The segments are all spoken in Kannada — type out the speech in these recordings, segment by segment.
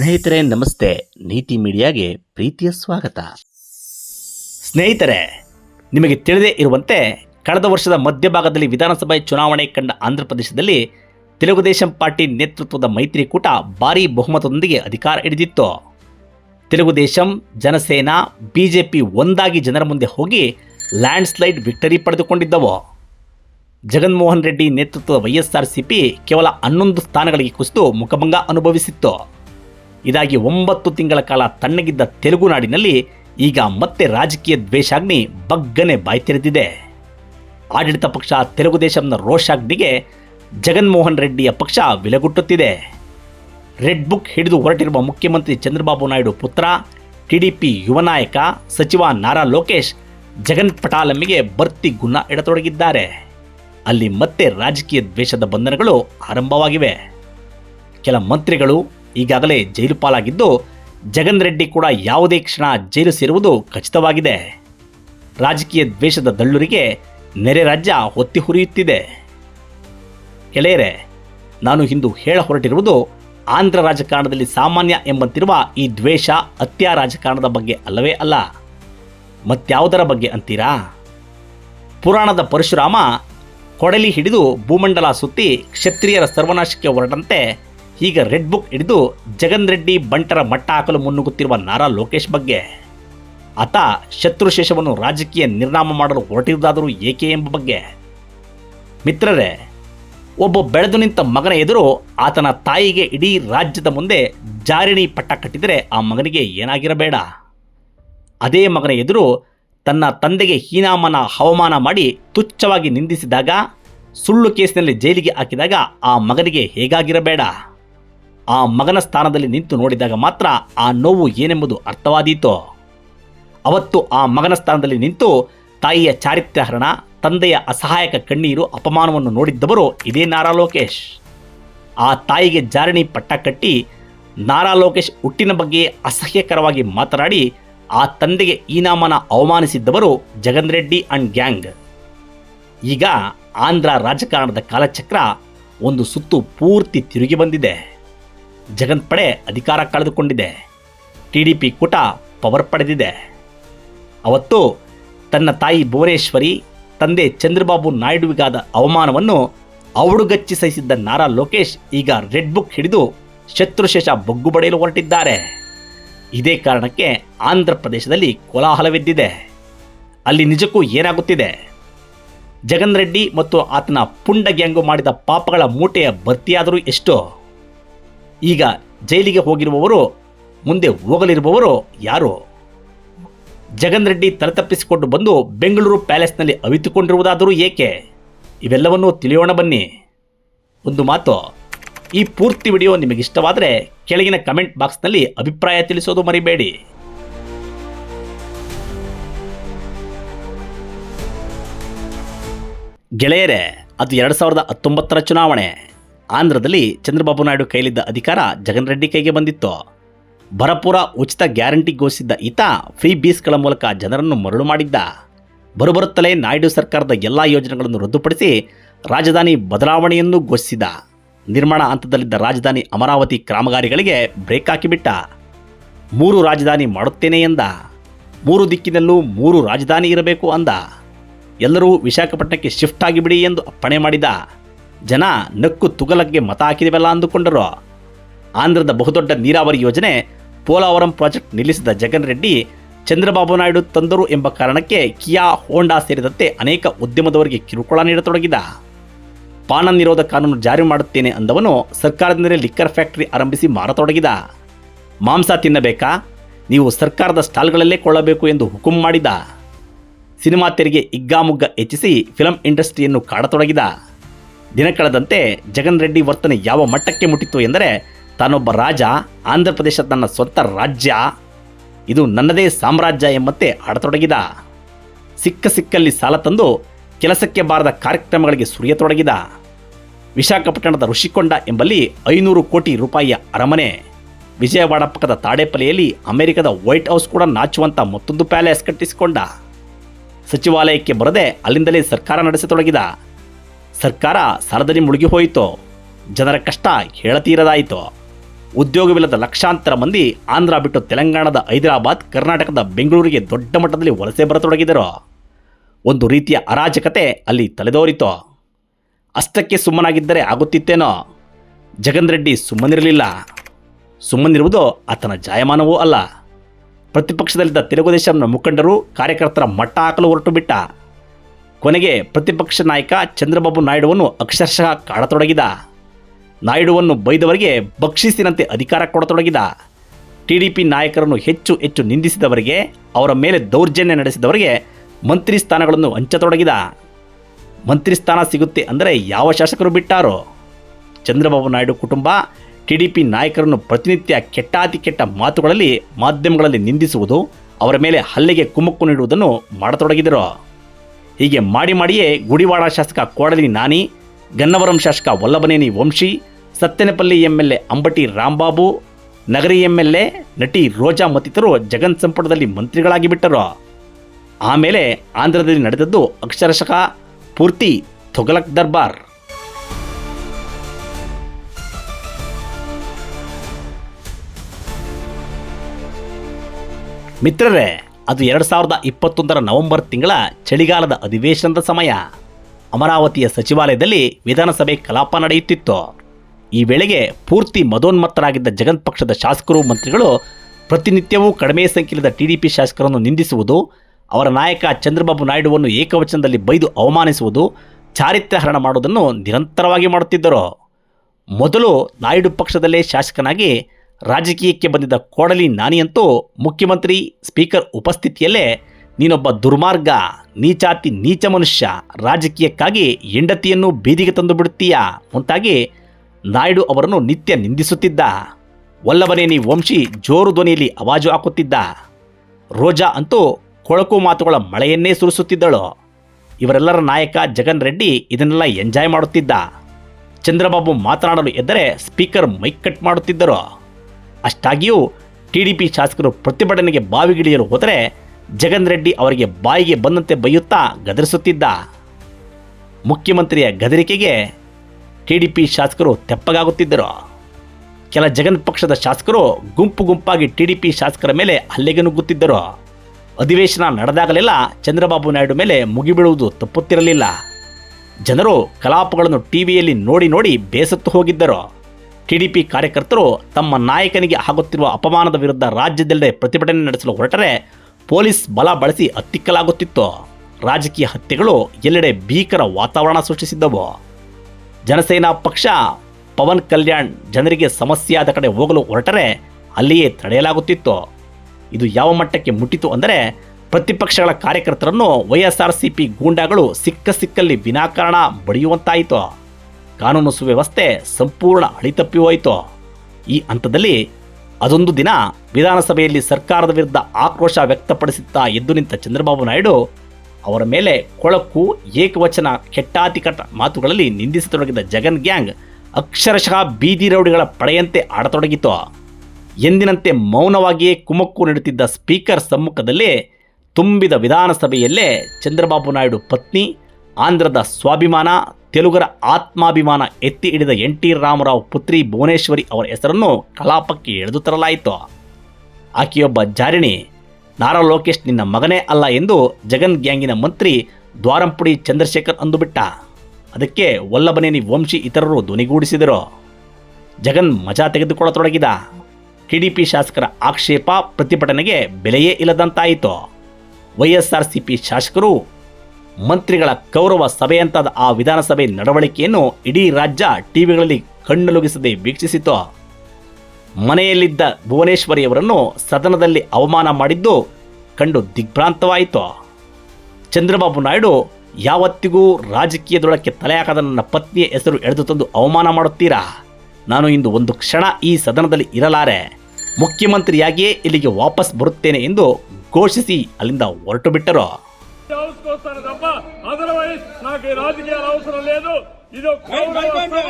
ಸ್ನೇಹಿತರೆ, ನಮಸ್ತೆ. ನೀತಿ ಮೀಡಿಯಾಗೆ ಪ್ರೀತಿಯ ಸ್ವಾಗತ. ಸ್ನೇಹಿತರೆ, ನಿಮಗೆ ತಿಳಿದೇ ಇರುವಂತೆ ಕಳೆದ ವರ್ಷದ ಮಧ್ಯಭಾಗದಲ್ಲಿ ವಿಧಾನಸಭೆ ಚುನಾವಣೆ ಕಂಡ ಆಂಧ್ರಪ್ರದೇಶದಲ್ಲಿ ತೆಲುಗುದೇಶಂ ಪಾರ್ಟಿ ನೇತೃತ್ವದ ಮೈತ್ರಿಕೂಟ ಭಾರೀ ಬಹುಮತದೊಂದಿಗೆ ಅಧಿಕಾರ ಹಿಡಿದಿತ್ತು. ತೆಲುಗುದೇಶಂ ಜನಸೇನಾ, ಬಿಜೆಪಿ ಒಂದಾಗಿ ಜನರ ಮುಂದೆ ಹೋಗಿ ಲ್ಯಾಂಡ್ ಸ್ಲೈಡ್ ವಿಕ್ಟರಿ ಪಡೆದುಕೊಂಡಿದ್ದವು. ಜಗನ್ಮೋಹನ್ ರೆಡ್ಡಿ ನೇತೃತ್ವದ ವೈಎಸ್ಆರ್ಸಿಪಿ ಕೇವಲ ಹನ್ನೊಂದು ಸ್ಥಾನಗಳಿಗೆ ಕುಸಿದು ಮುಖಭಂಗ ಅನುಭವಿಸಿತ್ತು. ಇದಾಗಿ ಒಂಬತ್ತು ತಿಂಗಳ ಕಾಲ ತಣ್ಣಗಿದ್ದ ತೆಲುಗು ನಾಡಿನಲ್ಲಿ ಈಗ ಮತ್ತೆ ರಾಜಕೀಯ ದ್ವೇಷಾಗ್ನಿ ಬಗ್ಗನೆ ಬಾಯಿ ತೆರೆದಿದೆ ಆಡಳಿತ ಪಕ್ಷ ತೆಲುಗುದೇಶಂನ ರೋಷಾಗ್ನಿಗೆ ಜಗನ್ಮೋಹನ್ ರೆಡ್ಡಿಯ ಪಕ್ಷ ವಿಲಗುಟ್ಟುತ್ತಿದೆ. ರೆಡ್ ಬುಕ್ ಹಿಡಿದು ಹೊರಟಿರುವ ಮುಖ್ಯಮಂತ್ರಿ ಚಂದ್ರಬಾಬು ನಾಯ್ಡು ಪುತ್ರ ಟಿಡಿಪಿ ಯುವ ನಾಯಕ, ಸಚಿವ ನಾರಾ ಲೋಕೇಶ್, ಜಗನ್ ಪಟಾಲಮ್ಮಿಗೆ ಬರ್ತಿ ಗುಣ ಇಡತೊಡಗಿದ್ದಾರೆ ಅಲ್ಲಿ ಮತ್ತೆ ರಾಜಕೀಯ ದ್ವೇಷದ ಬಂಧನಗಳು ಆರಂಭವಾಗಿವೆ. ಕೆಲ ಮಂತ್ರಿಗಳು ಈಗಾಗಲೇ ಜೈಲು ಪಾಲಾಗಿದ್ದು, ಜಗನ್ ರೆಡ್ಡಿ ಕೂಡ ಯಾವುದೇ ಕ್ಷಣ ಜೈಲು ಸೇರುವುದು ಖಚಿತವಾಗಿದೆ. ರಾಜಕೀಯ ದ್ವೇಷದ ದಳ್ಳುರಿಗೆ ನೆರೆ ರಾಜ್ಯ ಹೊತ್ತಿ ಹುರಿಯುತ್ತಿದೆ. ಎಳೆಯರೆ, ನಾನು ಇಂದು ಹೇಳ ಹೊರಟಿರುವುದು ಆಂಧ್ರ ರಾಜಕಾರಣದಲ್ಲಿ ಸಾಮಾನ್ಯ ಎಂಬಂತಿರುವ ಈ ದ್ವೇಷ ಹತ್ಯ ರಾಜಕಾರಣದ ಬಗ್ಗೆ ಅಲ್ಲವೇ ಅಲ್ಲ. ಮತ್ಯಾವುದರ ಬಗ್ಗೆ ಅಂತೀರಾ? ಪುರಾಣದ ಪರಶುರಾಮ ಕೊಡಲಿ ಹಿಡಿದು ಭೂಮಂಡಲ ಸುತ್ತಿ ಕ್ಷತ್ರಿಯರ ಸರ್ವನಾಶಕ್ಕೆ ಹೊರಟಂತೆ ಈಗ ರೆಡ್ ಬುಕ್ ಹಿಡಿದು ಜಗನ್ ರೆಡ್ಡಿ ಬಂಟರ ಮಟ್ಟ ಹಾಕಲು ಮುನ್ನುಗ್ಗುತ್ತಿರುವ ನಾರಾ ಲೋಕೇಶ್ ಬಗ್ಗೆ. ಆತ ಶತ್ರುಶೇಷವನ್ನು ರಾಜಕೀಯ ನಿರ್ನಾಮ ಮಾಡಲು ಹೊರಟಿರುವುದಾದರೂ ಏಕೆ ಎಂಬ ಬಗ್ಗೆ. ಮಿತ್ರರೇ, ಒಬ್ಬ ಬೆಳೆದು ನಿಂತ ಮಗನ ಎದುರು ಆತನ ತಾಯಿಗೆ ಇಡೀ ರಾಜ್ಯದ ಮುಂದೆ ಜಾರಿಣಿ ಪಟ್ಟ ಕಟ್ಟಿದರೆ ಆ ಮಗನಿಗೆ ಏನಾಗಿರಬೇಡ. ಅದೇ ಮಗನ ಎದುರು ತನ್ನ ತಂದೆಗೆ ಹೀನಾಮನ ಹವಮಾನ ಮಾಡಿ ತುಚ್ಛವಾಗಿ ನಿಂದಿಸಿದಾಗ, ಸುಳ್ಳು ಕೇಸಿನಲ್ಲಿ ಜೈಲಿಗೆ ಹಾಕಿದಾಗ ಆ ಮಗನಿಗೆ ಹೇಗಾಗಿರಬೇಡ. ಆ ಮಗನ ಸ್ಥಾನದಲ್ಲಿ ನಿಂತು ನೋಡಿದಾಗ ಮಾತ್ರ ಆ ನೋವು ಏನೆಂಬುದು ಅರ್ಥವಾದೀತೋ. ಅವತ್ತು ಆ ಮಗನ ಸ್ಥಾನದಲ್ಲಿ ನಿಂತು ತಾಯಿಯ ಚಾರಿತ್ರ್ಯಹರಣ, ತಂದೆಯ ಅಸಹಾಯಕ ಕಣ್ಣೀರು, ಅಪಮಾನವನ್ನು ನೋಡಿದ್ದವರು ಇದೇ ನಾರಾ ಲೋಕೇಶ್ ಆ ತಾಯಿಗೆ ಜಾರಣಿ ಪಟ್ಟ ಕಟ್ಟಿ ನಾರಾ ಲೋಕೇಶ್ ಹುಟ್ಟಿನ ಬಗ್ಗೆ ಅಸಹ್ಯಕರವಾಗಿ ಮಾತನಾಡಿ ಆ ತಂದೆಗೆ ಈ ನಾಮನ ಅವಮಾನಿಸಿದ್ದವರು ಜಗನ್ ರೆಡ್ಡಿ ಅಂಡ್ ಗ್ಯಾಂಗ್. ಈಗ ಆಂಧ್ರ ರಾಜಕಾರಣದ ಕಾಲಚಕ್ರ ಒಂದು ಸುತ್ತು ಪೂರ್ತಿ ತಿರುಗಿ ಬಂದಿದೆ. ಜಗನ್ ಪಡೆ ಅಧಿಕಾರ ಕಳೆದುಕೊಂಡಿದೆ. ಟಿ ಡಿ ಪಿ ಕೂಟ ಪವರ್ ಪಡೆದಿದೆ. ಅವತ್ತು ತನ್ನ ತಾಯಿ ಭುವನೇಶ್ವರಿ, ತಂದೆ ಚಂದ್ರಬಾಬು ನಾಯ್ಡುವಿಗಾದ ಅವಮಾನವನ್ನು ಅವಡುಗಚ್ಚಿ ಸಹಿಸಿದ್ದ ನಾರಾ ಲೋಕೇಶ್ ಈಗ ರೆಡ್ ಬುಕ್ ಹಿಡಿದು ಶತ್ರುಶೇಷ ಬೊಗ್ಗು ಬಡಿಯಲು ಹೊರಟಿದ್ದಾರೆ. ಇದೇ ಕಾರಣಕ್ಕೆ ಆಂಧ್ರ ಪ್ರದೇಶದಲ್ಲಿ ಕೋಲಾಹಲವೆದ್ದಿದೆ. ಅಲ್ಲಿ ನಿಜಕ್ಕೂ ಏನಾಗುತ್ತಿದೆ? ಜಗನ್ ರೆಡ್ಡಿ ಮತ್ತು ಆತನ ಪುಂಡ ಗ್ಯಾಂಗು ಮಾಡಿದ ಪಾಪಗಳ ಮೂಟೆಯ ಭರ್ತಿಯಾದರೂ ಎಷ್ಟು? ಈಗ ಜೈಲಿಗೆ ಹೋಗಿರುವವರು, ಮುಂದೆ ಹೋಗಲಿರುವವರು ಯಾರು? ಜಗನ್ ರೆಡ್ಡಿ ತಲೆತಪ್ಪಿಸಿಕೊಂಡು ಬಂದು ಬೆಂಗಳೂರು ಪ್ಯಾಲೇಸ್ನಲ್ಲಿ ಅವಿತುಕೊಂಡಿರುವುದಾದರೂ ಏಕೆ? ಇವೆಲ್ಲವನ್ನೂ ತಿಳಿಯೋಣ ಬನ್ನಿ. ಒಂದು ಮಾತು, ಈ ಪೂರ್ತಿ ವಿಡಿಯೋ ನಿಮಗಿಷ್ಟವಾದರೆ ಕೆಳಗಿನ ಕಮೆಂಟ್ ಬಾಕ್ಸ್ನಲ್ಲಿ ಅಭಿಪ್ರಾಯ ತಿಳಿಸೋದು ಮರಿಬೇಡಿ. ಗೆಳೆಯರೇ, ಅದು ಎರಡು ಸಾವಿರದ ಹತ್ತೊಂಬತ್ತರ ಚುನಾವಣೆ. ಆಂಧ್ರದಲ್ಲಿ ಚಂದ್ರಬಾಬು ನಾಯ್ಡು ಕೈಲಿದ್ದ ಅಧಿಕಾರ ಜಗನ್ ರೆಡ್ಡಿ ಕೈಗೆ ಬಂದಿತ್ತು. ಭರಪೂರ ಉಚಿತ ಗ್ಯಾರಂಟಿ ಘೋಷಿಸಿದ್ದ ಈತ ಫ್ರೀ ಬೀಸ್ಗಳ ಮೂಲಕ ಜನರನ್ನು ಮರಳು ಮಾಡಿದ್ದ. ಬರುಬರುತ್ತಲೇ ನಾಯ್ಡು ಸರ್ಕಾರದ ಎಲ್ಲ ಯೋಜನೆಗಳನ್ನು ರದ್ದುಪಡಿಸಿ ರಾಜಧಾನಿ ಬದಲಾವಣೆಯನ್ನು ಘೋಷಿಸಿದ. ನಿರ್ಮಾಣ ಹಂತದಲ್ಲಿದ್ದ ರಾಜಧಾನಿ ಅಮರಾವತಿ ಕಾಮಗಾರಿಗಳಿಗೆ ಬ್ರೇಕ್ ಹಾಕಿಬಿಟ್ಟ. ಮೂರು ರಾಜಧಾನಿ ಮಾಡುತ್ತೇನೆ ಎಂದ. ಮೂರು ದಿಕ್ಕಿನಲ್ಲೂ ಮೂರು ರಾಜಧಾನಿ ಇರಬೇಕು ಅಂದ. ಎಲ್ಲರೂ ವಿಶಾಖಪಟ್ಟಣಕ್ಕೆ ಶಿಫ್ಟ್ ಆಗಿಬಿಡಿ ಎಂದು ಅಪ್ಪಣೆ ಮಾಡಿದ. ಜನ ನಕ್ಕು ತುಗಲಕ್ಕೆ ಮತ ಹಾಕಿದೆವಲ್ಲ ಅಂದುಕೊಂಡರು. ಆಂಧ್ರದ ಬಹುದೊಡ್ಡ ನೀರಾವರಿ ಯೋಜನೆ ಪೋಲಾವರಂ ಪ್ರಾಜೆಕ್ಟ್ ನಿಲ್ಲಿಸಿದ ಜಗನ್ ರೆಡ್ಡಿ, ಚಂದ್ರಬಾಬು ನಾಯ್ಡು ತಂದರು ಎಂಬ ಕಾರಣಕ್ಕೆ ಕಿಯಾ, ಹೋಂಡಾ ಸೇರಿದಂತೆ ಅನೇಕ ಉದ್ಯಮದವರಿಗೆ ಕಿರುಕುಳ ನೀಡತೊಡಗಿದ. ಪಾನ ನಿರೋಧ ಕಾನೂನು ಜಾರಿ ಮಾಡುತ್ತೇನೆ ಅಂದವನು ಸರ್ಕಾರದಿಂದಲೇ ಲಿಕ್ಕರ್ ಫ್ಯಾಕ್ಟರಿ ಆರಂಭಿಸಿ ಮಾರತೊಡಗಿದ. ಮಾಂಸ ತಿನ್ನಬೇಕಾ? ನೀವು ಸರ್ಕಾರದ ಸ್ಟಾಲ್ಗಳಲ್ಲೇ ಕೊಳ್ಳಬೇಕು ಎಂದು ಹುಕುಂ ಮಾಡಿದ. ಸಿನಿಮಾ ತೆರಿಗೆ ಇಗ್ಗಾಮುಗ್ಗ ಹೆಚ್ಚಿಸಿ ಫಿಲಂ ಇಂಡಸ್ಟ್ರಿಯನ್ನು ಕಾಡತೊಡಗಿದ. ದಿನ ಕಳೆದಂತೆ ಜಗನ್ ರೆಡ್ಡಿ ವರ್ತನೆ ಯಾವ ಮಟ್ಟಕ್ಕೆ ಮುಟ್ಟಿತ್ತು ಎಂದರೆ, ತಾನೊಬ್ಬ ರಾಜ, ಆಂಧ್ರ ಪ್ರದೇಶ ತನ್ನ ಸ್ವಂತ ರಾಜ್ಯ, ಇದು ನನ್ನದೇ ಸಾಮ್ರಾಜ್ಯ ಎಂಬಂತೆ ಆಡತೊಡಗಿದ. ಸಿಕ್ಕ ಸಿಕ್ಕಲ್ಲಿ ಸಾಲ ತಂದು ಕೆಲಸಕ್ಕೆ ಬಾರದ ಕಾರ್ಯಕ್ರಮಗಳಿಗೆ ಸುರಿಯತೊಡಗಿದ. ವಿಶಾಖಪಟ್ಟಣದ ಋಷಿಕೊಂಡ ಎಂಬಲ್ಲಿ ಐನೂರು ಕೋಟಿ ರೂಪಾಯಿಯ ಅರಮನೆ. ವಿಜಯವಾಡ ಪಕ್ಕದ ತಾಡೇಪಲೆಯಲ್ಲಿ ಅಮೆರಿಕದ ವೈಟ್ ಹೌಸ್ ಕೂಡ ನಾಚುವಂಥ ಮತ್ತೊಂದು ಪ್ಯಾಲೇಸ್ ಕಟ್ಟಿಸಿಕೊಂಡ. ಸಚಿವಾಲಯಕ್ಕೆ ಬರದೆ ಅಲ್ಲಿಂದಲೇ ಸರ್ಕಾರ ನಡೆಸತೊಡಗಿದ. ಸರ್ಕಾರ ಸರದಲ್ಲಿ ಮುಳುಗಿ ಹೋಯಿತು? ಜನರ ಕಷ್ಟ ಹೇಳತೀರದಾಯಿತು? ಉದ್ಯೋಗವಿಲ್ಲದ ಲಕ್ಷಾಂತರ ಮಂದಿ ಆಂಧ್ರ ಬಿಟ್ಟು ತೆಲಂಗಾಣದ ಹೈದರಾಬಾದ್, ಕರ್ನಾಟಕದ ಬೆಂಗಳೂರಿಗೆ ದೊಡ್ಡ ಮಟ್ಟದಲ್ಲಿ ವಲಸೆ ಬರತೊಡಗಿದರು? ಒಂದು ರೀತಿಯ ಅರಾಜಕತೆ ಅಲ್ಲಿ ತಲೆದೋರಿತು? ಅಷ್ಟಕ್ಕೆ ಸುಮ್ಮನಾಗಿದ್ದರೆ ಆಗುತ್ತಿತ್ತೇನೋ? ಜಗನ್ ರೆಡ್ಡಿ ಸುಮ್ಮನಿರಲಿಲ್ಲ. ಸುಮ್ಮನಿರುವುದು ಆತನ ಜಾಯಮಾನವೂ ಅಲ್ಲ. ಪ್ರತಿಪಕ್ಷದಲ್ಲಿದ್ದ ತೆಲುಗುದೇಶಂನ ಮುಖಂಡರು ಕಾರ್ಯಕರ್ತರ ಮಟ್ಟ ಹಾಕಲು ಹೊರಟು ಬಿಟ್ಟ ಕೊನೆಗೆ ಪ್ರತಿಪಕ್ಷ ನಾಯಕ ಚಂದ್ರಬಾಬು ನಾಯ್ಡುವನ್ನು ಅಕ್ಷರಶಃ ಕಾಡತೊಡಗಿದ. ನಾಯ್ಡುವನ್ನು ಬೈದವರಿಗೆ ಬಕ್ಷಿಸಿನಂತೆ ಅಧಿಕಾರ ಕೊಡತೊಡಗಿದ. ಟಿಡಿಪಿ ನಾಯಕರನ್ನು ಹೆಚ್ಚು ಹೆಚ್ಚು ನಿಂದಿಸಿದವರಿಗೆ, ಅವರ ಮೇಲೆ ದೌರ್ಜನ್ಯ ನಡೆಸಿದವರಿಗೆ ಮಂತ್ರಿ ಸ್ಥಾನಗಳನ್ನು ಹಂಚತೊಡಗಿದ. ಮಂತ್ರಿ ಸ್ಥಾನ ಸಿಗುತ್ತೆ ಅಂದರೆ ಯಾವ ಶಾಸಕರು ಬಿಟ್ಟಾರೋ? ಚಂದ್ರಬಾಬು ನಾಯ್ಡು ಕುಟುಂಬ ಟಿಡಿಪಿ ನಾಯಕರನ್ನು ಪ್ರತಿನಿತ್ಯ ಕೆಟ್ಟಾತಿ ಕೆಟ್ಟ ಮಾತುಗಳಲ್ಲಿ, ಮಾಧ್ಯಮಗಳಲ್ಲಿ ನಿಂದಿಸುವುದು, ಅವರ ಮೇಲೆ ಹಲ್ಲೆಗೆ ಕುಮ್ಮಕ್ಕು ನೀಡುವುದನ್ನು ಮಾಡತೊಡಗಿದರು. ಹೀಗೆ ಮಾಡಿ ಮಾಡಿಯೇ ಗುಡಿವಾಡ ಶಾಸಕ ಕೋಡಲಿ ನಾನಿ, ಗನ್ನವರಂ ಶಾಸಕ Vallabhaneni Vamsi Sattenapalli M L A Ambati Rambabu Nagari M L A ನಟಿ ರೋಜಾ ಮತ್ತಿತರು ಜಗನ್ ಸಂಪುಟದಲ್ಲಿ ಮಂತ್ರಿಗಳಾಗಿ ಬಿಟ್ಟರು. ಆಮೇಲೆ ಆಂಧ್ರದಲ್ಲಿ ನಡೆದದ್ದು ಅಕ್ಷರಶಃ ಪೂರ್ತಿ ತೊಗಲಕ್ ದರ್ಬಾರ್. ಮಿತ್ರರೇ ಅದು ಎರಡು ಸಾವಿರದ ಇಪ್ಪತ್ತೊಂದರ ನವೆಂಬರ್ ತಿಂಗಳ ಚಳಿಗಾಲದ ಅಧಿವೇಶನದ ಸಮಯ. ಅಮರಾವತಿಯ ಸಚಿವಾಲಯದಲ್ಲಿ ವಿಧಾನಸಭೆ ಕಲಾಪ ನಡೆಯುತ್ತಿತ್ತು. ಈ ವೇಳೆಗೆ ಪೂರ್ತಿ ಮದೋನ್ಮತ್ತರಾಗಿದ್ದ ಜಗನ್ ಪಕ್ಷದ ಶಾಸಕರು ಮಂತ್ರಿಗಳು ಪ್ರತಿನಿತ್ಯವೂ ಕಡಿಮೆ ಸಂಖ್ಯೆಯಿಲ್ಲದ ಟಿಡಿಪಿ ಶಾಸಕರನ್ನು ನಿಂದಿಸುವುದು, ಅವರ ನಾಯಕ ಚಂದ್ರಬಾಬು ನಾಯ್ಡುವನ್ನು ಏಕವಚನದಲ್ಲಿ ಬೈದು ಅವಮಾನಿಸುವುದು ಚಾರಿತ್ರ್ಯಹರಣ ಮಾಡುವುದನ್ನು ನಿರಂತರವಾಗಿ ಮಾಡುತ್ತಿದ್ದರು. ಮೊದಲು ನಾಯ್ಡು ಪಕ್ಷದಲ್ಲೇ ಶಾಸಕನಾಗಿ ರಾಜಕೀಯಕ್ಕೆ ಬಂದಿದ್ದ ಕೋಡಲಿ ನಾನಿಯಂತೂ ಮುಖ್ಯಮಂತ್ರಿ, ಸ್ಪೀಕರ್ ಉಪಸ್ಥಿತಿಯಲ್ಲೇ ನೀನೊಬ್ಬ ದುರ್ಮಾರ್ಗ, ನೀಚಾತಿ, ನೀಚ ಮನುಷ್ಯ, ರಾಜಕೀಯಕ್ಕಾಗಿ ಹೆಂಡತಿಯನ್ನು ಬೀದಿಗೆ ತಂದು ಬಿಡುತ್ತೀಯಾ ಮುಂತಾಗಿ ನಾಯ್ಡು ಅವರನ್ನು ನಿತ್ಯ ನಿಂದಿಸುತ್ತಿದ್ದ. ವಲ್ಲಭನೇನಿ ವಂಶಿ, ಜೋರು ಧ್ವನಿಯಲ್ಲಿ ಅವಾಜು ಹಾಕುತ್ತಿದ್ದ. ರೋಜಾ ಅಂತೂ ಕೊಳಕು ಮಾತುಗಳ ಮಳೆಯನ್ನೇ ಸುರಿಸುತ್ತಿದ್ದಳು. ಇವರೆಲ್ಲರ ನಾಯಕ ಜಗನ್ ರೆಡ್ಡಿ ಇದನ್ನೆಲ್ಲ ಎಂಜಾಯ್ ಮಾಡುತ್ತಿದ್ದ. ಚಂದ್ರಬಾಬು ಮಾತನಾಡಲು ಎದ್ದರೆ ಸ್ಪೀಕರ್ ಮೈಕ್ ಕಟ್ ಮಾಡುತ್ತಿದ್ದರು. ಅಷ್ಟಾಗಿಯೂ ಟಿಡಿಪಿ ಶಾಸಕರು ಪ್ರತಿಭಟನೆಗೆ ಬಾವಿಗಿಳಿಯಲು ಹೋದರೆ ಜಗನ್ ರೆಡ್ಡಿ ಅವರಿಗೆ ಬಾಯಿಗೆ ಬಂದಂತೆ ಬೈಯುತ್ತಾ ಗದರಿಸುತ್ತಿದ್ದ. ಮುಖ್ಯಮಂತ್ರಿಯ ಗದರಿಕೆಗೆ ಟಿಡಿಪಿ ಶಾಸಕರು ತೆಪ್ಪಗಾಗುತ್ತಿದ್ದರು. ಕೆಲ ಜಗನ್ ಪಕ್ಷದ ಶಾಸಕರು ಗುಂಪು ಗುಂಪಾಗಿ ಟಿಡಿಪಿ ಶಾಸಕರ ಮೇಲೆ ಹಲ್ಲೆಗೆ ನುಗ್ಗುತ್ತಿದ್ದರು. ಅಧಿವೇಶನ ನಡೆದಾಗಲೆಲ್ಲ ಚಂದ್ರಬಾಬು ನಾಯ್ಡು ಮೇಲೆ ಮುಗಿಬೀಳುವುದು ತಪ್ಪುತ್ತಿರಲಿಲ್ಲ. ಜನರು ಕಲಾಪಗಳನ್ನು ಟಿವಿಯಲ್ಲಿ ನೋಡಿ ನೋಡಿ ಬೇಸತ್ತು ಹೋಗಿದ್ದರು. ಟಿಡಿಪಿ ಕಾರ್ಯಕರ್ತರು ತಮ್ಮ ನಾಯಕನಿಗೆ ಆಗುತ್ತಿರುವ ಅಪಮಾನದ ವಿರುದ್ಧ ರಾಜ್ಯದೆಲ್ಲೆಡೆ ಪ್ರತಿಭಟನೆ ನಡೆಸಲು ಹೊರಟರೆ ಪೊಲೀಸ್ ಬಲ ಬಳಸಿ ಹತ್ತಿಕ್ಕಲಾಗುತ್ತಿತ್ತು. ರಾಜಕೀಯ ಹತ್ಯೆಗಳು ಎಲ್ಲೆಡೆ ಭೀಕರ ವಾತಾವರಣ ಸೃಷ್ಟಿಸಿದ್ದವು. ಜನಸೇನಾ ಪಕ್ಷ ಪವನ್ ಕಲ್ಯಾಣ್ ಜನರಿಗೆ ಸಮಸ್ಯೆಯಾದ ಕಡೆ ಹೋಗಲು ಹೊರಟರೆ ಅಲ್ಲಿಯೇ ತಡೆಯಲಾಗುತ್ತಿತ್ತು. ಇದು ಯಾವ ಮಟ್ಟಕ್ಕೆ ಮುಟ್ಟಿತು ಅಂದರೆ ಪ್ರತಿಪಕ್ಷಗಳ ಕಾರ್ಯಕರ್ತರನ್ನು ವೈಎಸ್ಆರ್ಸಿಪಿ ಗೂಂಡಾಗಳು ಸಿಕ್ಕ ಸಿಕ್ಕಲ್ಲಿ ವಿನಾಕಾರಣ ಬಡಿಯುವಂತಾಯಿತು. ಕಾನೂನು ಸುವ್ಯವಸ್ಥೆ ಸಂಪೂರ್ಣ ಅಳಿತಪ್ಪಿ ಹೋಯಿತು ಈ ಹಂತದಲ್ಲಿ ಅದೊಂದು ದಿನ ವಿಧಾನಸಭೆಯಲ್ಲಿ ಸರ್ಕಾರದ ವಿರುದ್ಧ ಆಕ್ರೋಶ ವ್ಯಕ್ತಪಡಿಸುತ್ತಾ ಎದ್ದು ನಿಂತ ಚಂದ್ರಬಾಬು ನಾಯ್ಡು ಅವರ ಮೇಲೆ ಕೊಳಕು, ಏಕವಚನ, ಕೆಟ್ಟಾತಿಕಟ ಮಾತುಗಳಲ್ಲಿ ನಿಂದಿಸತೊಡಗಿದ ಜಗನ್ ಗ್ಯಾಂಗ್ ಅಕ್ಷರಶಃ ಬೀದಿ ರೌಡಿಗಳ ಪಡೆಯಂತೆ ಆಡತೊಡಗಿತು. ಎಂದಿನಂತೆ ಮೌನವಾಗಿಯೇ ಕುಮಕ್ಕು ನೀಡುತ್ತಿದ್ದ ಸ್ಪೀಕರ್ ಸಮ್ಮುಖದಲ್ಲಿ ತುಂಬಿದ ವಿಧಾನಸಭೆಯಲ್ಲೇ ಚಂದ್ರಬಾಬು ನಾಯ್ಡು ಪತ್ನಿ, ಆಂಧ್ರದ ಸ್ವಾಭಿಮಾನ ತೆಲುಗರ ಆತ್ಮಾಭಿಮಾನ ಎತ್ತಿ ಹಿಡಿದ ಎನ್ ಟಿ ರಾಮರಾವ್ ಪುತ್ರಿ ಭುವನೇಶ್ವರಿ ಅವರ ಹೆಸರನ್ನು ಕಲಾಪಕ್ಕೆ ಎಳೆದು ತರಲಾಯಿತು. ಆಕೆಯೊಬ್ಬ ಜಾರಿಣಿ, ನಾರಾ ಲೋಕೇಶ್ ನಿನ್ನ ಮಗನೇ ಅಲ್ಲ ಎಂದು ಜಗನ್ ಗ್ಯಾಂಗಿನ ಮಂತ್ರಿ ದ್ವಾರಂಪುಡಿ ಚಂದ್ರಶೇಖರ್ ಅಂದುಬಿಟ್ಟ. ಅದಕ್ಕೆ ವಲ್ಲಭನೇನಿ ವಂಶಿ ಇತರರು ಧ್ವನಿಗೂಡಿಸಿದರು. ಜಗನ್ ಮಜಾ ತೆಗೆದುಕೊಳ್ಳತೊಡಗಿದ. ಟಿಡಿಪಿ ಶಾಸಕರ ಆಕ್ಷೇಪ ಪ್ರತಿಭಟನೆಗೆ ಬೆಲೆಯೇ ಇಲ್ಲದಂತಾಯಿತು. ವೈಎಸ್ಆರ್ಸಿಪಿ ಶಾಸಕರು ಮಂತ್ರಿಗಳ ಕೌರವ ಸಭೆಯಂತಾದ ಆ ವಿಧಾನಸಭೆ ನಡವಳಿಕೆಯನ್ನು ಇಡೀ ರಾಜ್ಯ ಟಿವಿಗಳಲ್ಲಿ ಕಣ್ಣುಲುಗಿಸದೆ ವೀಕ್ಷಿಸಿತು. ಮನೆಯಲ್ಲಿದ್ದ ಭುವನೇಶ್ವರಿಯವರನ್ನು ಸದನದಲ್ಲಿ ಅವಮಾನ ಮಾಡಿದ್ದು ಕಂಡು ದಿಗ್ಭ್ರಾಂತವಾಯಿತು. ಚಂದ್ರಬಾಬು ನಾಯ್ಡು, ಯಾವತ್ತಿಗೂ ರಾಜಕೀಯದೊಳಕ್ಕೆ ತಲೆ ಹಾಕದ ನನ್ನ ಪತ್ನಿಯ ಹೆಸರು ಎಳೆದು ತಂದು ಅವಮಾನ ಮಾಡುತ್ತೀರಾ? ನಾನು ಇಂದು ಒಂದು ಕ್ಷಣ ಈ ಸದನದಲ್ಲಿ ಇರಲಾರೆ. ಮುಖ್ಯಮಂತ್ರಿಯಾಗಿಯೇ ಇಲ್ಲಿಗೆ ವಾಪಸ್ ಬರುತ್ತೇನೆ ಎಂದು ಘೋಷಿಸಿ ಅಲ್ಲಿಂದ ಹೊರಟು ಬಿಟ್ಟರು హౌస్ వస్తాను తప్ప అదర్వైజ్ నాకు ఈ రాజకీయాల అవసరం లేదు. ఇది ఒక గౌరవ సభ.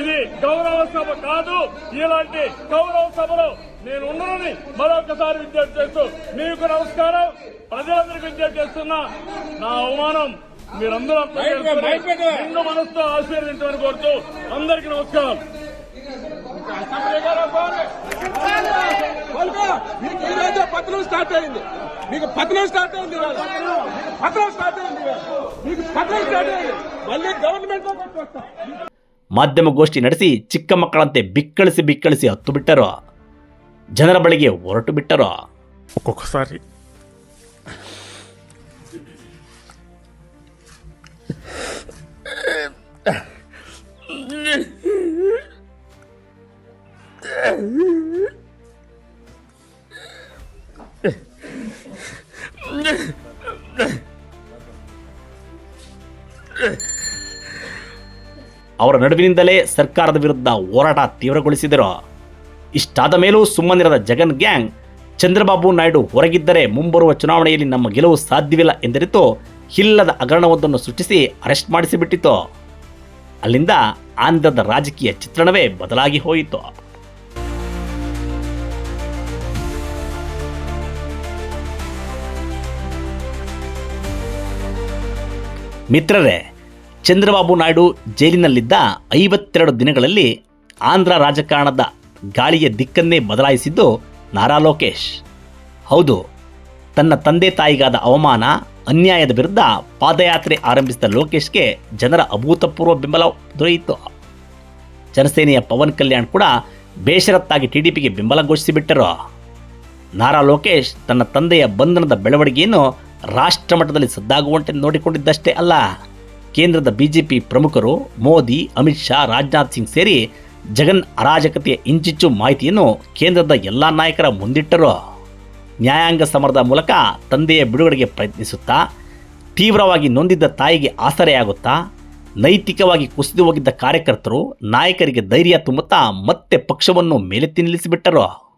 ఇది గౌరవ సభ కాదు ఇలాంటి గౌరవ సభలో నేను ఉన్నానని మరొకసారి విజ్ఞప్తి చేస్తూ మీకు నమస్కారం. ప్రజలందరికీ విజ్ఞప్తి చేస్తున్నా నా అవమానం మీరందరూ నిండు మనసుతో ఆశీర్వదించమని కోరుతూ అందరికీ నమస్కారం. మీకు ఈ రోజే పత్రం స్టార్ట్ అయింది మీకు పత్రం స్టార్ట్ అయింది ఇవాళ. మీకు పత్రం స్టార్ట్ అయింది ఇవాళ. మీకు పత్రం స్టార్ట్ అయింది మళ్ళీ గవర్నమెంట్ లో కొట్టుకొస్తాం ಮಾಧ್ಯಮ ಗೋಷ್ಠಿ ನಡೆಸಿ ಚಿಕ್ಕ ಮಕ್ಕಳಂತೆ ಬಿಕ್ಕಳಿಸಿ ಬಿಕ್ಕಳಿಸಿ ಹತ್ತು ಬಿಟ್ಟರು ಜನರ ಬಳಿಗೆ ಹೊರಟು ಬಿಟ್ಟರು ఒక్కొక్కసారి ಅವರ ನಡುವಿನಿಂದಲೇ ಸರ್ಕಾರದ ವಿರುದ್ಧ ಹೋರಾಟ ತೀವ್ರಗೊಳಿಸಿದರು. ಇಷ್ಟಾದ ಮೇಲೂ ಸುಮ್ಮನಿರದ ಜಗನ್ ಗ್ಯಾಂಗ್ ಚಂದ್ರಬಾಬು ನಾಯ್ಡು ಹೊರಗಿದ್ದರೆ ಮುಂಬರುವ ಚುನಾವಣೆಯಲ್ಲಿ ನಮ್ಮ ಗೆಲುವು ಸಾಧ್ಯವಿಲ್ಲ ಎಂದರಿತು ಇಲ್ಲದ ಹಗರಣವೊಂದನ್ನು ಸೃಷ್ಟಿಸಿ ಅರೆಸ್ಟ್ ಮಾಡಿಸಿಬಿಟ್ಟಿತು. ಅಲ್ಲಿಂದ ಆಂಧ್ರದ ರಾಜಕೀಯ ಚಿತ್ರಣವೇ ಬದಲಾಗಿ ಹೋಯಿತು. ಮಿತ್ರರೇ, ಚಂದ್ರಬಾಬು ನಾಯ್ಡು ಜೈಲಿನಲ್ಲಿದ್ದ ಐವತ್ತೆರಡು ದಿನಗಳಲ್ಲಿ ಆಂಧ್ರ ರಾಜಕಾರಣದ ಗಾಳಿಯ ದಿಕ್ಕನ್ನೇ ಬದಲಾಯಿಸಿದ್ದು ನಾರಾ ಲೋಕೇಶ್. ಹೌದು, ತನ್ನ ತಂದೆ ತಾಯಿಗಾದ ಅವಮಾನ, ಅನ್ಯಾಯದ ವಿರುದ್ಧ ಪಾದಯಾತ್ರೆ ಆರಂಭಿಸಿದ ಲೋಕೇಶ್ಗೆ ಜನರ ಅಭೂತಪೂರ್ವ ಬೆಂಬಲ ದೊರೆಯಿತು. ಜನಸೇನೆಯ ಪವನ್ ಕಲ್ಯಾಣ್ ಕೂಡ ಬೇಷರತ್ತಾಗಿ ಟಿ ಡಿ ಪಿಗೆ ಬೆಂಬಲ ಘೋಷಿಸಿಬಿಟ್ಟರು. ನಾರಾ ಲೋಕೇಶ್ ತನ್ನ ತಂದೆಯ ಬಂಧನದ ಬೆಳವಣಿಗೆಯನ್ನು ರಾಷ್ಟ್ರಮಟ್ಟದಲ್ಲಿ ಸದ್ದಾಗುವಂತೆ ನೋಡಿಕೊಂಡಿದ್ದಷ್ಟೇ ಅಲ್ಲ. ಕೇಂದ್ರದ ಬಿಜೆಪಿ ಪ್ರಮುಖರು ಮೋದಿ, ಅಮಿತ್ ಶಾ, ರಾಜನಾಥ್ ಸಿಂಗ್ ಸೇರಿ ಜಗನ್ ಅರಾಜಕತೆಯ ಇಂಚಿಚ್ಚು ಮಾಹಿತಿಯನ್ನು ಕೇಂದ್ರದ ಎಲ್ಲ ನಾಯಕರ ಮುಂದಿಟ್ಟರು. ನ್ಯಾಯಾಂಗ ಸಮರದ ಮೂಲಕ ತಂದೆಯ ಬಿಡುಗಡೆಗೆ ಪ್ರಯತ್ನಿಸುತ್ತಾ, ತೀವ್ರವಾಗಿ ನೊಂದಿದ್ದ ತಾಯಿಗೆ ಆಸರೆಯಾಗುತ್ತಾ, ನೈತಿಕವಾಗಿ ಕುಸಿದು ಹೋಗಿದ್ದ ಕಾರ್ಯಕರ್ತರು ನಾಯಕರಿಗೆ ಧೈರ್ಯ ತುಂಬುತ್ತಾ ಮತ್ತೆ ಪಕ್ಷವನ್ನು ಮೇಲೆತ್ತಿ ನಿಲ್ಲಿಸಿಬಿಟ್ಟರು.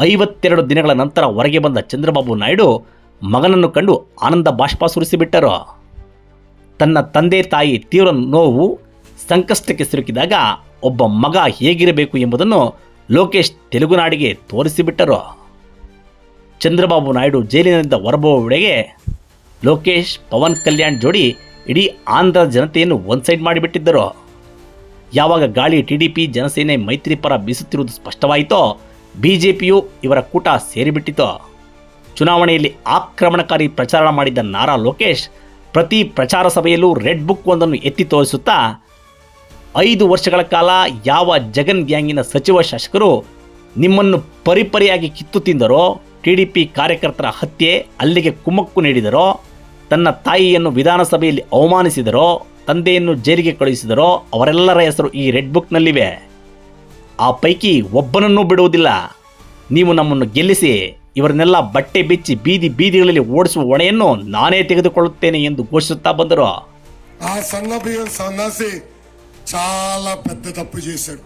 ಐವತ್ತೆರಡು ದಿನಗಳ ನಂತರ ಹೊರಗೆ ಬಂದ ಚಂದ್ರಬಾಬು ನಾಯ್ಡು ಮಗನನ್ನು ಕಂಡು ಆನಂದ ಬಾಷ್ಪ ಸುರಿಸಿಬಿಟ್ಟರು. ತನ್ನ ತಂದೆ ತಾಯಿ ತೀವ್ರ ನೋವು ಸಂಕಷ್ಟಕ್ಕೆ ಸಿಲುಕಿದಾಗ ಒಬ್ಬ ಮಗ ಹೇಗಿರಬೇಕು ಎಂಬುದನ್ನು ಲೋಕೇಶ್ ತೆಲುಗುನಾಡಿಗೆ ತೋರಿಸಿಬಿಟ್ಟರು. ಚಂದ್ರಬಾಬು ನಾಯ್ಡು ಜೈಲಿನಿಂದ ಹೊರಬರುವ ವೇಳೆಗೆ ಲೋಕೇಶ್, ಪವನ್ ಕಲ್ಯಾಣ್ ಜೋಡಿ ಇಡೀ ಆಂಧ್ರ ಜನತೆಯನ್ನು ಒನ್ ಸೈಡ್ ಮಾಡಿಬಿಟ್ಟಿದ್ದರು. ಯಾವಾಗ ಗಾಳಿ, ಟಿ ಡಿ ಪಿ, ಜನಸೇನೆ ಮೈತ್ರಿ ಪರ ಬೀಸುತ್ತಿರುವುದು ಸ್ಪಷ್ಟವಾಯಿತೋ ಬಿಜೆಪಿಯು ಇವರ ಕೂಟ ಸೇರಿಬಿಟ್ಟಿತು. ಚುನಾವಣೆಯಲ್ಲಿ ಆಕ್ರಮಣಕಾರಿ ಪ್ರಚಾರ ಮಾಡಿದ್ದ ನಾರಾ ಲೋಕೇಶ್ ಪ್ರತಿ ಪ್ರಚಾರ ಸಭೆಯಲ್ಲೂ ರೆಡ್ ಬುಕ್ ಒಂದನ್ನು ಎತ್ತಿ ತೋರಿಸುತ್ತಾ, ಐದು ವರ್ಷಗಳ ಕಾಲ ಯಾವ ಜಗನ್ ಗ್ಯಾಂಗಿನ ಸಚಿವ ಶಾಸಕರು ನಿಮ್ಮನ್ನು ಪರಿಪರಿಯಾಗಿ ಕಿತ್ತು ತಿಂದರೋ, ಟಿ ಡಿ ಪಿ ಕಾರ್ಯಕರ್ತರ ಹತ್ಯೆ ಅಲ್ಲಿಗೆ ಕುಮ್ಮಕ್ಕು ನೀಡಿದರೋ, ತನ್ನ ತಾಯಿಯನ್ನು ವಿಧಾನಸಭೆಯಲ್ಲಿ ಅವಮಾನಿಸಿದರೋ, ತಂದೆಯನ್ನು ಜೈಲಿಗೆ ಕಳುಹಿಸಿದರೋ, ಅವರೆಲ್ಲರ ಹೆಸರು ಈ ರೆಡ್ ಬುಕ್ನಲ್ಲಿವೆ. ಆ ಪೈಕಿ ಒಬ್ಬನನ್ನೂ ಬಿಡುವುದಿಲ್ಲ. ನೀವು ನಮ್ಮನ್ನು ಗೆಲ್ಲಿಸಿ. ಇವರನ್ನೆಲ್ಲ ಬಟ್ಟೆ ಬಿಚ್ಚಿ ಬೀದಿ ಬೀದಿಗಳಲ್ಲಿ ಓಡಿಸುವ ಹೊಣೆಯನ್ನು ನಾನೇ ತೆಗೆದುಕೊಳ್ಳುತ್ತೇನೆ ಎಂದು ಘೋಷಿಸುತ್ತಾ ಬಂದರು ఆ సన్న బియ్యం సన్నాసి చాలా పెద్ద తప్పు చేశాడు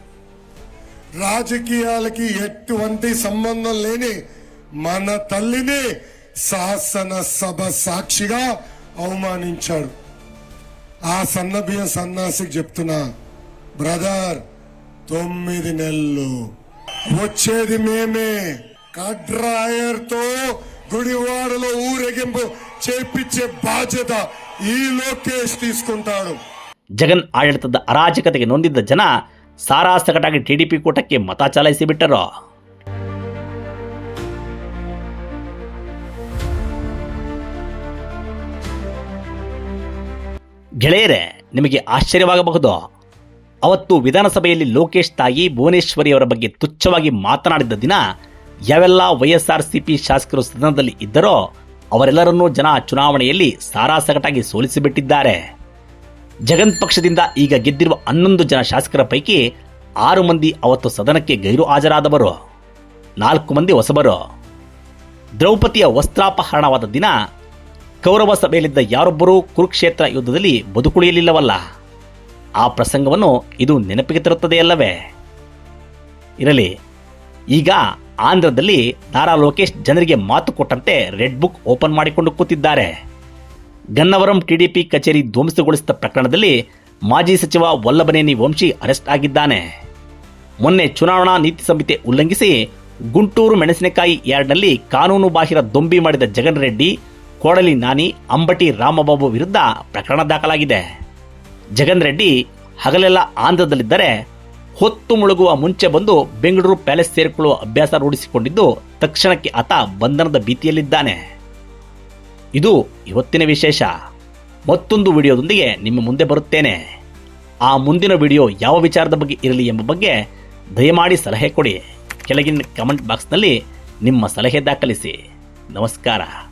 రాజకీయాలకి ఎటువంటి సంబంధం లేని మన తల్లిని శాసనసభ సాక్షిగా అవమానించాడు ఆ సన్న బియ్యం సన్నాసికి చెప్తున్నా బ్రదర్ తొమ్మిది నెలలు వచ్చేది మేమే కడ్రాయర్ తో గుడివాడలో ఊరేగింపు చేపించే బాధ్యత ఈ లోకేష్ తీసుకుంటాడు ಜಗನ್ ಆಡಳಿತದ ಅರಾಜಕತೆಗೆ ನೊಂದಿದ್ದ ಜನ ಸಾರಾಸಗಟಾಗಿ ಟಿಡಿಪಿ ಕೂಟಕ್ಕೆ ಮತ ಚಲಾಯಿಸಿಬಿಟ್ಟರು ಗೆಳೆಯರೇ ನಿಮಗೆ ಆಶ್ಚರ್ಯವಾಗಬಹುದು ಅವತ್ತು ವಿಧಾನಸಭೆಯಲ್ಲಿ ಲೋಕೇಶ್ ತಾಯಿ ಭುವನೇಶ್ವರಿ ಅವರ ಬಗ್ಗೆ ತುಚ್ಛವಾಗಿ ಮಾತನಾಡಿದ್ದ ದಿನ ಯಾವೆಲ್ಲ ವೈಎಸ್ಆರ್ಸಿಪಿ ಶಾಸಕರು ಸದನದಲ್ಲಿ ಇದ್ದರೋ ಅವರೆಲ್ಲರನ್ನೂ ಜನ ಚುನಾವಣೆಯಲ್ಲಿ ಸಾರಾಸಗಟಾಗಿ ಸೋಲಿಸಿಬಿಟ್ಟಿದ್ದಾರೆ. ಜಗನ್ ಪಕ್ಷದಿಂದ ಈಗ ಗೆದ್ದಿರುವ ಹನ್ನೊಂದು ಜನ ಶಾಸಕರ ಪೈಕಿ ಆರು ಮಂದಿ ಅವತ್ತು ಸದನಕ್ಕೆ ಗೈರು ಹಾಜರಾದವರು, ನಾಲ್ಕು ಮಂದಿ ಹೊಸಬರು. ದ್ರೌಪದಿಯ ವಸ್ತ್ರಾಪಹರಣವಾದ ದಿನ ಕೌರವ ಸಭೆಯಲ್ಲಿದ್ದ ಯಾರೊಬ್ಬರೂ ಕುರುಕ್ಷೇತ್ರ ಯುದ್ಧದಲ್ಲಿ ಬದುಕುಳಿಯಲಿಲ್ಲವಲ್ಲ. ಆ ಪ್ರಸಂಗವನ್ನು ಇದು ನೆನಪಿಗೆ ತರುತ್ತದೆಯಲ್ಲವೇ? ಇರಲಿ, ಈಗ ಆಂಧ್ರದಲ್ಲಿ ನಾರಾ ಲೋಕೇಶ್ ಜನರಿಗೆ ಮಾತು ಕೊಟ್ಟಂತೆ ರೆಡ್ ಬುಕ್ ಓಪನ್ ಮಾಡಿಕೊಂಡು ಕೂತಿದ್ದಾರೆ. ಗನ್ನವರಂ ಟಿಡಿಪಿ ಕಚೇರಿ ಧ್ವಂಸಗೊಳಿಸಿದ ಪ್ರಕರಣದಲ್ಲಿ ಮಾಜಿ ಸಚಿವ ವಲ್ಲಭನೇನಿ ವಂಶಿ ಅರೆಸ್ಟ್ ಆಗಿದ್ದಾನೆ. ಮೊನ್ನೆ ಚುನಾವಣಾ ನೀತಿ ಸಂಹಿತೆ ಉಲ್ಲಂಘಿಸಿ ಗುಂಟೂರು ಮೆಣಸಿನಕಾಯಿ ಯಾರ್ಡ್ನಲ್ಲಿ ಕಾನೂನು ಬಾಹಿರ ದೊಂಬಿ ಮಾಡಿದ ಜಗನ್ ರೆಡ್ಡಿ, ಕೋಡಲಿ ನಾನಿ, ಅಂಬಟಿ ರಾಮಬಾಬು ವಿರುದ್ಧ ಪ್ರಕರಣ ದಾಖಲಾಗಿದೆ. ಜಗನ್ ರೆಡ್ಡಿ ಹಗಲೆಲ್ಲ ಆಂಧ್ರದಲ್ಲಿದ್ದರೆ ಹೊತ್ತು ಮುಳುಗುವ ಮುಂಚೆ ಬಂದು ಬೆಂಗಳೂರು ಪ್ಯಾಲೇಸ್ ಸೇರಿಕೊಳ್ಳುವ ಅಭ್ಯಾಸ ರೂಢಿಸಿಕೊಂಡಿದ್ದು ತಕ್ಷಣಕ್ಕೆ ಆತ ಬಂಧನದ ಭೀತಿಯಲ್ಲಿದ್ದಾನೆ. ಇದು ಇವತ್ತಿನ ವಿಶೇಷ. ಮತ್ತೊಂದು ವಿಡಿಯೋದೊಂದಿಗೆ ನಿಮ್ಮ ಮುಂದೆ ಬರುತ್ತೇನೆ. ಆ ಮುಂದಿನ ವಿಡಿಯೋ ಯಾವ ವಿಚಾರದ ಬಗ್ಗೆ ಇರಲಿ ಎಂಬ ಬಗ್ಗೆ ದಯಮಾಡಿ ಸಲಹೆ ಕೊಡಿ. ಕೆಳಗಿನ ಕಮೆಂಟ್ ಬಾಕ್ಸ್ನಲ್ಲಿ ನಿಮ್ಮ ಸಲಹೆ ದಾಖಲಿಸಿ. ನಮಸ್ಕಾರ.